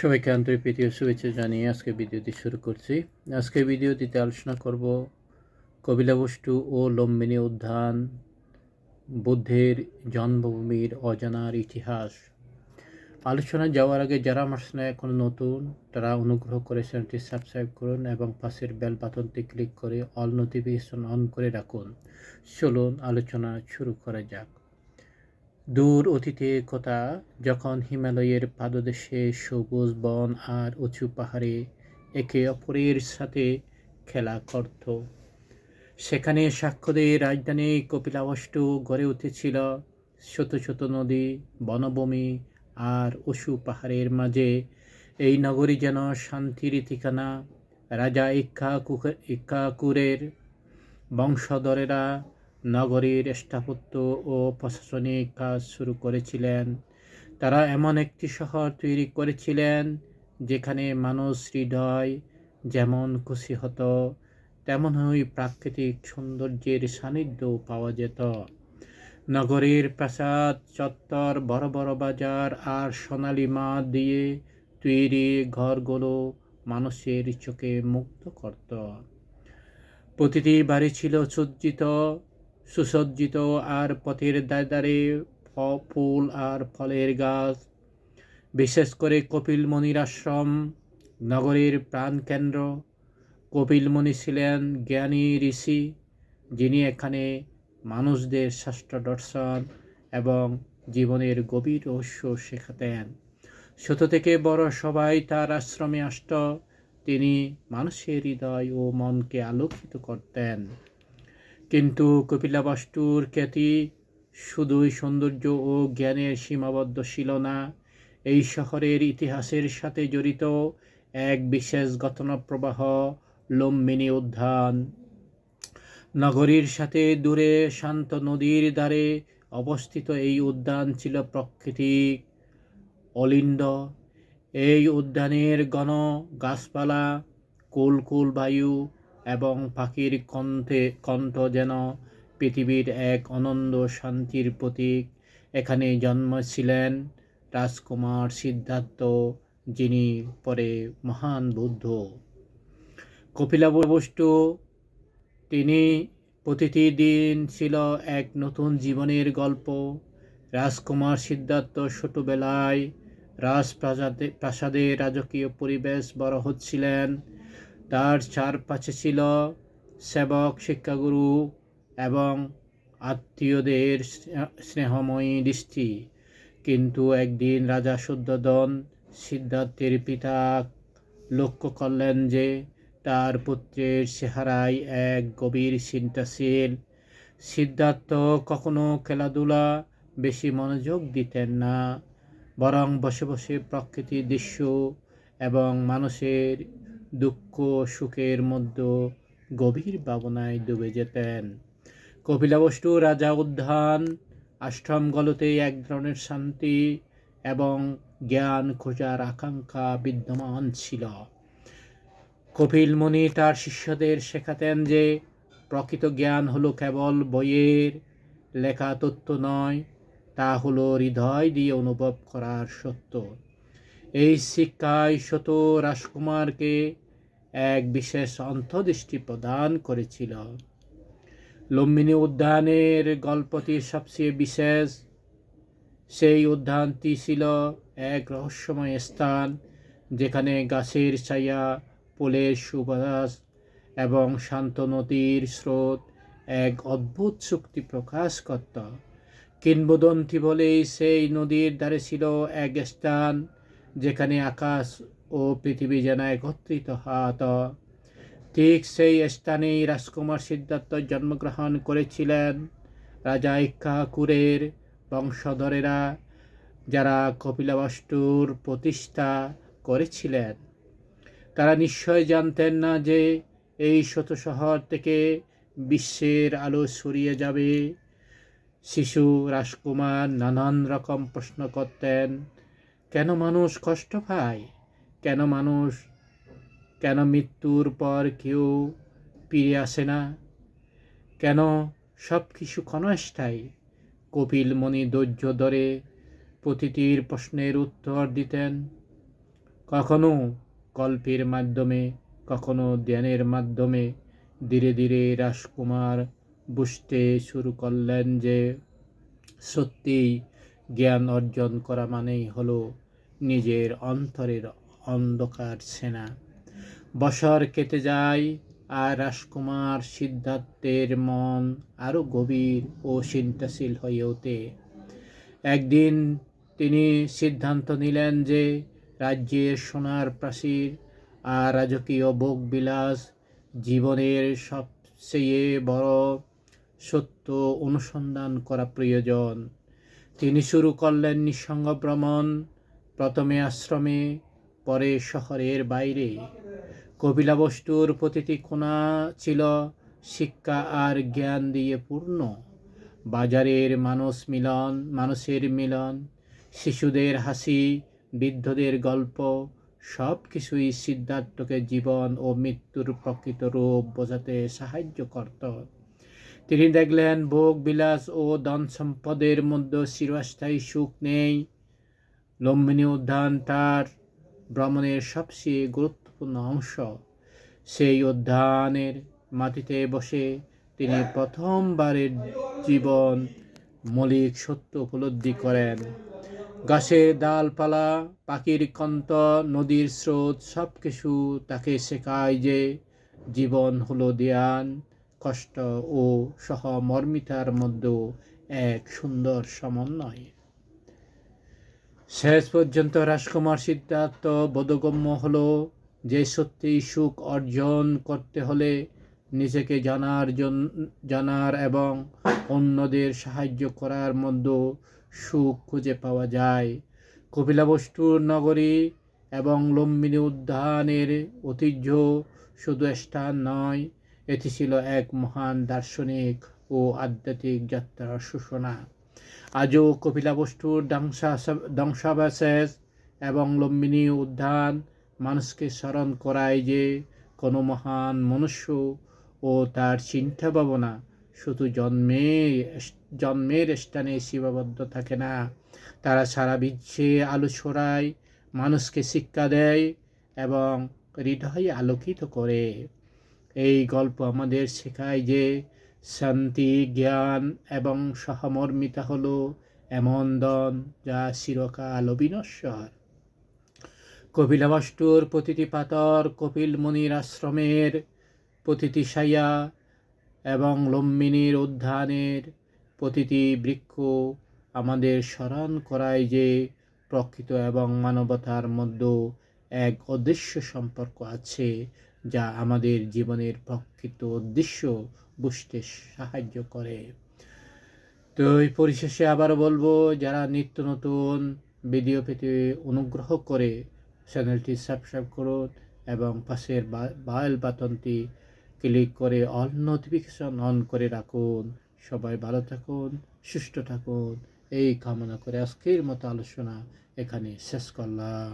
সবাইকে আন্তরিক প্রীতীয় শুভেচ্ছা জানিয়ে আজকে ভিডিওটি শুরু করছি। আজকে ভিডিওটিতে আলোচনা করব কবিলাবস্তু ও লম্বিনী উদ্যান বুদ্ধের জন্মভূমির অজানার ইতিহাস। আলোচনায় যাওয়ার আগে যারা আমার সাথে এখন নতুন, তারা অনুগ্রহ করে চ্যানেলটি সাবস্ক্রাইব করুন এবং পাশের বেল বাটনটি ক্লিক করে অল নোটিফিকেশন অন করে রাখুন। চলুন আলোচনা শুরু করা যাক। দূর অতীতের কথা যখন হিমালয়ের পাদদেশে সবুজ বন আর উঁচু পাহাড়ে একে অপরের সাথে খেলা করত। সেখানে সাক্ষ্যদের রাজধানী কপিলাবস্তু গড়ে উঠেছিল। ছোট ছোট নদী, বনভূমি আর উঁচু পাহাড়ের মাঝে এই নগরী যেন শান্তির ঠিকানা, রাজা ইক্কা ইক্কাকুরের বংশধরেরা নগরীর স্থাপত্য ও প্রশাসনিক কাজ শুরু করেছিলেন। তারা এমন একটি শহর তৈরি করেছিলেন, যেখানে মানুষ হৃদয় যেমন খুশি হতো, তেমনই প্রাকৃতিক সৌন্দর্যের সান্নিধ্য পাওয়া যেত। নগরীর প্রাসাদ, চত্বর, বড় বড় বাজার আর সোনালি মাঠ দিয়ে তৈরি ঘরগুলো মানুষের চোখে মুক্ত করত। প্রতিটি বাড়ি ছিল সজ্জিত সুসজ্জিত আর পথের দাঁড়ে ফুল আর ফলের গাছ। বিশেষ করে কপিলমণির আশ্রম, নগরীর প্রাণকেন্দ্র কপিলমণি ছিলেন জ্ঞানী ঋষি, যিনি এখানে মানুষদের শ্রেষ্ঠ দর্শন এবং জীবনের গভীর রহস্য শেখাতেন। ছোট থেকে বড় সবাই তার আশ্রমে আসত। তিনি মানুষের হৃদয় ও মনকে আলোকিত করতেন। কিন্তু কপিলাবাস্তুর খ্যাতি শুধুই সৌন্দর্য ও জ্ঞানের সীমাবদ্ধ ছিল না। এই শহরের ইতিহাসের সাথে জড়িত এক বিশেষ ঘটনাপ্রবাহ লম্বিনী উদ্যান। নগরীর সাথে দূরে শান্ত নদীর দ্বারে অবস্থিত এই উদ্যান ছিল প্রকৃতিক, অলিন্দ। এই উদ্যানের গণ গাছপালা, কুল কুল বায়ু এবং পাখির কণ্ঠে, কণ্ঠ যেন পৃথিবীর এক অনন্দ শান্তির প্রতীক। এখানে জন্মেছিলেন রাজকুমার সিদ্ধার্থ, যিনি পরে মহান বুদ্ধ। কপিলাবস্তু তিনি প্রতিটি দিন ছিল এক নতুন জীবনের গল্প। রাজকুমার সিদ্ধার্থ ছোটবেলায় রাজপ্রাসাদে, প্রাসাদে রাজকীয় পরিবেশ বড় হচ্ছিলেন। তার চারপাশে ছিল সেবক, শিক্ষাগুরু এবং আত্মীয়দের স্নেহময়ী দৃষ্টি। কিন্তু একদিন রাজা শুদ্ধদন সিদ্ধার্থের পিতা লক্ষ্য করলেন যে তার পুত্রের চেহারায় এক গভীর চিন্তাশীল। সিদ্ধার্থ কখনো খেলাধুলা বেশি মনোযোগ দিতেন না, বরং বসে বসে প্রকৃতির দৃশ্য এবং মানুষের দুঃখ, সুখের মধ্যে গভীর ভাবনায় ডুবে যেতেন। কপিলাবস্তু রাজা উদ্যান আশ্রমগুলোতে এক ধরনের শান্তি এবং জ্ঞান খোঁজার আকাঙ্ক্ষা বিদ্যমান ছিল। কপিলমণি তার শিষ্যদের শেখাতেন যে, প্রকৃত জ্ঞান হলো কেবল বইয়ের লেখা তত্ত্ব নয়, তা হলো হৃদয় দিয়ে অনুভব করার সত্য। এই শিক্ষায় শত রাজকুমারকে এক বিশেষ অন্তর্দৃষ্টি প্রদান করেছিল। লম্বিনী উদ্যানের গল্পটি সবচেয়ে বিশেষ। সেই উদ্যানটি ছিল এক রহস্যময় স্থান, যেখানে গাছের ছায়া পোলের সুবাস এবং শান্ত নদীর স্রোত এক অদ্ভুত শক্তি প্রকাশ করত। কিংবদন্তি বলেই সেই নদীর ধারে ছিল এক স্থান। যেখানে আকাশ ও পৃথিবী যেন একত্রিত হত। ঠিক সেই স্থানেই রাজকুমার সিদ্ধার্থ জন্মগ্রহণ করেছিলেন। রাজা ইক্কাকুরের বংশধরেরা, যারা কপিলাবস্তুর প্রতিষ্ঠা করেছিলেন। তারা নিশ্চয় জানতেন না যে এই শত শহর থেকে বিশ্বের আলো সরিয়ে যাবে। শিশু রাজকুমার নানান রকম প্রশ্ন করতেন। কেন মানুষ কষ্ট পায়? কেন মানুষ, কেন মৃত্যুর পর কেউ ফিরে আসে না? কেন সব কিছু ক্ষণস্থায়ী? কপিল মণি ধৈর্য ধরে প্রতিটির প্রশ্নের উত্তর দিতেন। কখনো গল্পের মাধ্যমে, কখনো ধ্যানের মাধ্যমে ধীরে ধীরে রাজকুমার বুঝতে শুরু করলেন যে সত্যিই জ্ঞান অর্জন করা মানেই হলো নিজের অন্তরের অন্ধকার সেনা। বছর কেটে যায় আর রাজকুমার সিদ্ধার্থের মন আরও গভীর ও চিন্তাশীল হয়ে ওঠে। একদিন তিনি সিদ্ধান্ত নিলেন যে রাজ্যের সোনার প্রাচীর আর রাজকীয় ভোগ বিলাস জীবনের সবচেয়ে বড় সত্য অনুসন্ধান করা প্রয়োজন। তিনি শুরু করলেন নিঃসঙ্গ ভ্রমণ প্রথমে আশ্রমে, পরে শহরের বাইরে। কপিলাবস্তুর প্রতিটি কোণা ছিল শিক্ষা আর জ্ঞান দিয়ে পূর্ণ। বাজারের মানুষ মিলন মানুষের মিলন, শিশুদের হাসি, বৃদ্ধদের গল্প সব কিছুই সিদ্ধার্থকে জীবন ও মৃত্যুর প্রকৃত রূপ বোঝাতে সাহায্য করত। তিনি দেখলেন ভোগ, বিলাস ও ধন সম্পদের মধ্যে চিরস্থায়ী সুখ নেই। লম্বিনী উদ্যান তার ভ্রমণের সবচেয়ে গুরুত্বপূর্ণ অংশ। সেই উদ্যানের মাটিতে বসে তিনি প্রথমবারের জীবন মৌলিক সত্য উপলব্ধি করেন। গাছের ডালপালা, পাখির কন্ত, নদীর স্রোত সব কিছু তাকে শেখায় যে জীবন হলো ধ্যান, কষ্ট ও সহমর্মিতার মধ্যে এক সুন্দর সমন্বয়। শেষ পর্যন্ত রাজকুমার সিদ্ধার্থ বোধগম্য হলো যে সত্যি সুখ অর্জন করতে হলে নিজেকে জানার জানার এবং অন্যদের সাহায্য করার মধ্যে সুখ খুঁজে পাওয়া যায়। কপিলাবস্তুর নগরী এবং লম্বিনী উদ্যানের ঐতিহ্য শুধু স্থান নয়, এটি ছিল এক মহান দার্শনিক ও আধ্যাত্মিক যাত্রার সূচনা। আজও কপিলাবস্তুর ধ্বংসা ধ্বংসাবশেষ এবং লম্বিনী উদ্যান মানুষকে স্মরণ করায় যে কোনো মহান মনুষ্য ও তার চিন্তা ভাবনা শুধু জন্মে জন্মের স্থানে সীমাবদ্ধ থাকে না। তারা সারা বিশ্বে আলো ছড়ায়, মানুষকে শিক্ষা দেয় এবং হৃদয় আলোকিত করে। এই গল্প আমাদের শেখায় যে শান্তি, জ্ঞান এবং সহমর্মিতা হলো এমন দন যা চিরকাল অবিনশ্বর কপিলাবস্তুর প্রতিটি পাতর কপিল মুনির আশ্রমের প্রতিটি সাইয়া এবং লম্বিনীর উদ্যানের প্রতিটি বৃক্ষ আমাদের স্মরণ করায় যে প্রকৃত এবং মানবতার মধ্যে এক অদৃশ্য সম্পর্ক আছে যা আমাদের জীবনের প্রকৃত উদ্দেশ্য বুঝতে সাহায্য করে। তো এই পরিশেষে আবার বলব, যারা নিত্য নতুন ভিডিও পেতে অনুগ্রহ করে চ্যানেলটি সাবস্ক্রাইব করুন এবং পাশের বায়েল বাটনটি ক্লিক করে অল নোটিফিকেশন অন করে রাখুন। সবাই ভালো থাকুন, সুস্থ থাকুন। এই কামনা করে আজকের মতো আলোচনা এখানে শেষ করলাম।